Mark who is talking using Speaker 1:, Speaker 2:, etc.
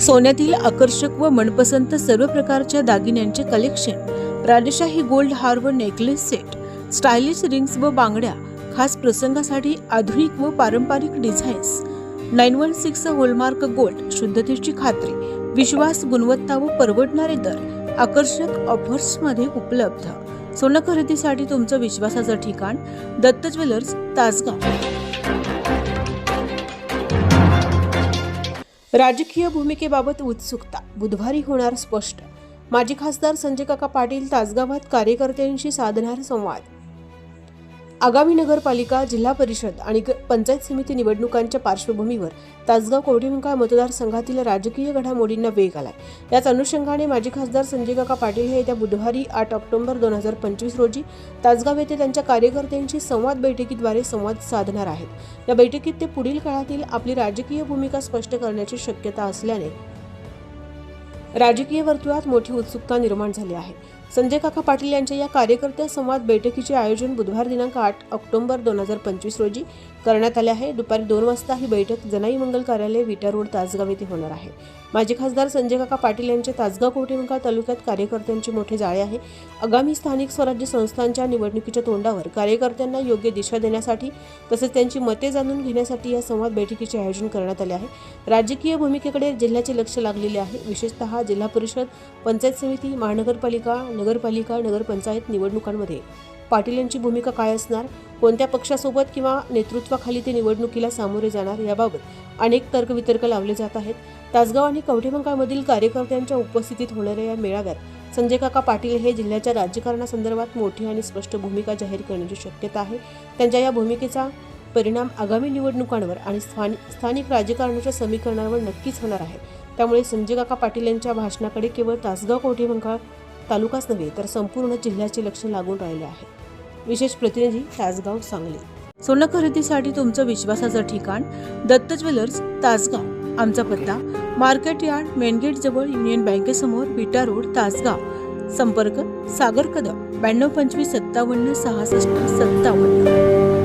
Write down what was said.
Speaker 1: सोन्यातील आकर्षक व मनपसंत सर्व प्रकारच्या दागिन्यांचे कलेक्शन राजशाही गोल्ड हार व नेकलेस सेट स्टायलिश रिंग्स व बांगड्या खास प्रसंगासाठी आधुनिक व पारंपरिक designs nine one six hallmark gold शुद्धतेची खात्री विश्वास गुणवत्ता व परवडणारे दर आकर्षक ऑफर्समध्ये उपलब्ध. सोनं खरेदीसाठी तुमचं विश्वासाचं ठिकाण दत्त ज्वेलर्स तासगाव. राजकीय भूमिकेबाबत उत्सुकता. बुधवारी होणार स्पष्ट. माजी खासदार संजय काका पाटील तासगावात कार्यकर्त्यांशी साधणार संवाद. आगामी नगरपालिका जिल्हा परिषद आणि ग- पंचायत समिती निवडणुकांच्या पार्श्वभूमीवर तासगाव कवठेमंकाळ मतदारसंघातील राजकीय घडामोडींना वेग आलाय. याच अनुषंगाने माजी खासदार संजय काका पाटील हे येत्या बुधवारी आठ ऑक्टोबर दोन हजार पंचवीस रोजी तासगाव येथे त्यांच्या कार्यकर्त्यांशी संवाद बैठकीद्वारे संवाद साधणार आहेत. या बैठकीत ते पुढील काळातील आपली राजकीय भूमिका स्पष्ट करण्याची शक्यता असल्याने राजकीय वर्तुळात मोठी उत्सुकता निर्माण झाली आहे. संजय काका पाटील यांच्या या कार्यकर्त्या संवाद बैठकीचे आयोजन बुधवार दिनांक आठ ऑक्टोबर दोन हजार पंचवीस रोजी करण्यात आले आहे. दुपारी दोन वाजता ही बैठक जनाई मंगल कार्यालय विटा रोड तासगाव येथे होणार आहे. माजी खासदार संजय काका पाटील यांचे तासगाव कोटेमंकाळ तालुक्यात कार्यकर्त्यांचे मोठे जाळे आहे. आगामी स्थानिक स्वराज्य संस्थांच्या निवडणुकीच्या तोंडावर कार्यकर्त्यांना योग्य दिशा देण्यासाठी तसेच त्यांची मते जाणून घेण्यासाठी या संवाद बैठकीचे आयोजन करण्यात आले आहे. राजकीय भूमिकेकडे जिल्ह्याचे लक्ष लागलेले आहे. विशेषतः जिल्हा परिषद पंचायत समिती महानगरपालिका नगरपालिका नगरपंचायत निवडणुकांमध्ये पाटील यांची भूमिका काय असणार? कोणत्या पक्षासोबत किंवा नेतृत्वाखाली ते निवडणुकीला सामोरे जाणार याबाबत अनेक तर्कवितर्क लावले जात आहेत. तासगाव आणि कवठेमंकाळमधील कार्यकर्त्यांच्या उपस्थितीत होणाऱ्या या मेळाव्यात संजय काका पाटील हे जिल्ह्याच्या राजकारणासंदर्भात मोठी आणि स्पष्ट भूमिका जाहीर करण्याची शक्यता आहे. त्यांच्या या भूमिकेचा परिणाम आगामी निवडणुकांवर आणि स्थानिक स्थानिक राजकारणाच्या समीकरणावर नक्कीच होणार आहे. त्यामुळे संजय काका पाटील यांच्या भाषणाकडे केवळ तासगाव कवठेमंकाळ तालुकाच नव्हे तर संपूर्ण जिल्ह्याचे लक्ष लागून राहिले आहे. विशेष प्रतिनिधी तासगाव सांगली. सोनं खरेदीसाठी तुमचं विश्वासाचं ठिकाण दत्त ज्वेलर्स तासगाव. आमचा पत्ता मार्केट यार्ड मेनगेट जवळ युनियन बँकेसमोर विटा रोड तासगाव. संपर्क सागर कदम ब्याण्णव पंचवीस सत्तावन्न सहासष्ट सत्तावन्न.